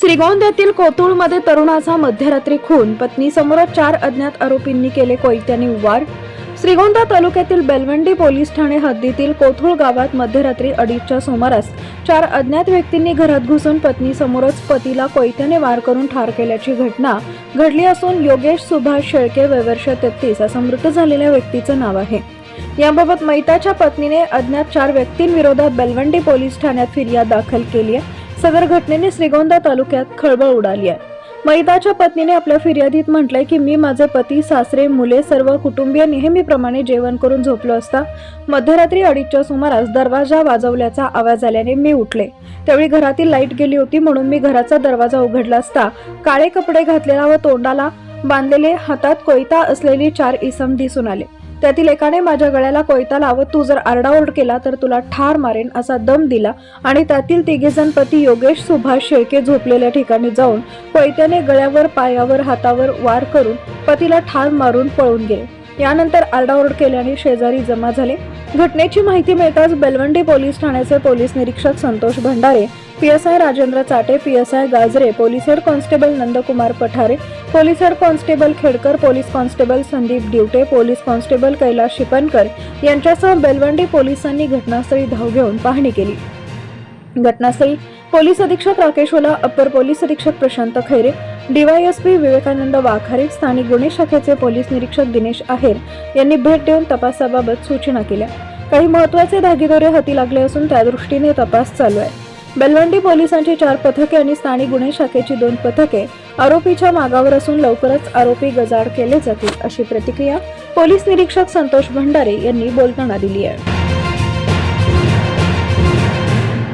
श्रीगोंद्यातील कोतुळमध्ये तरुणाचा मध्यरात्री खून. पत्नीसमोरच चार अज्ञात आरोपींनी केले कोयत्याने वार. श्रीगोंदा तालुक्यातील बेलवंडी पोलीस ठाणे हद्दीतील कोथुळ गावात मध्यरात्री अडीचच्या सुमारास चार अज्ञात व्यक्तींनी घरात घुसून पत्नीसमोरच पतीला कोयत्याने वार करून ठार केल्याची घटना घडली असून योगेश सुभाष शेळके वयवर्ष तेहतीस असं मृत झालेल्या व्यक्तीचं नाव आहे. याबाबत मैताच्या पत्नीने अज्ञात चार व्यक्तींविरोधात बेलवंडी पोलीस ठाण्यात फिर्याद दाखल केली आहे. सदर घटनेने श्रीगोंदा तालुक्यात खळबळ उडाली आहे. मैताच्या पत्नीने आपल्या फिर्यादीत म्हटलंय की मी माझे पती सासरे मुले सर्व कुटुंबीय नेहमीप्रमाणे जेवण करून झोपलो असता मध्यरात्री अडीचच्या सुमारास दरवाजा वाजवल्याचा आवाज आल्याने मी उठले. त्यावेळी घरातील लाइट गेली होती म्हणून मी घराचा दरवाजा उघडला असता काळे कपडे घातलेला व तोंडाला बांधलेले हातात कोयता असलेली चार इसम दिसून आले. त्यातील एकाने माझ्या गळ्याला कोयता लावत तू जर आरडाओरड केला तर तुला ठार मारेन असा दम दिला आणि त्यातील तिघेजण पती योगेश सुभाष शेळके झोपलेल्या ठिकाणी जाऊन कोयत्याने गळ्यावर पायावर हातावर वार करून पतीला ठार मारून पळून गेले. यानंतर आरडाओरड केल्याने शेजारी जमा झाले. घटनेची माहिती मिळताच बेलवंडी पोलीस ठाण्याचे पोलीस निरीक्षक Santosh Bhandare PSI Rajendra Chate PSI Gajare police head constable Nandkumar Pathare police head constable Khedkar police constable Sandeep Divte police constable Kailas Shipankar यांच्यासह बेलवंडी पोलिसांनी घटनास्थळी धाव घेऊन पाहणी केली. घटनास्थळी पोलीस अधीक्षक राकेश ओला अप्पर पोलीस अधीक्षक प्रशांत खैरे डीवायएसपी विवेकानंद वाखारे स्थानिक गुन्हे शाखेचे पोलीस निरीक्षक दिनेश आहेर यांनी भेट देऊन तपासाबाबत सूचना केल्या. काही महत्त्वाचे धागेदोरे हाती लागले असून त्यादृष्टीने तपास चालू आहे. बेलवंडी पोलिसांची चार पथके आणि स्थानिक गुन्हे शाखेची दोन पथके आरोपीच्या मागावर असून लवकरच आरोपी गजाड केले जातील अशी प्रतिक्रिया पोलीस निरीक्षक संतोष भंडारे यांनी बोलताना दिली आहे.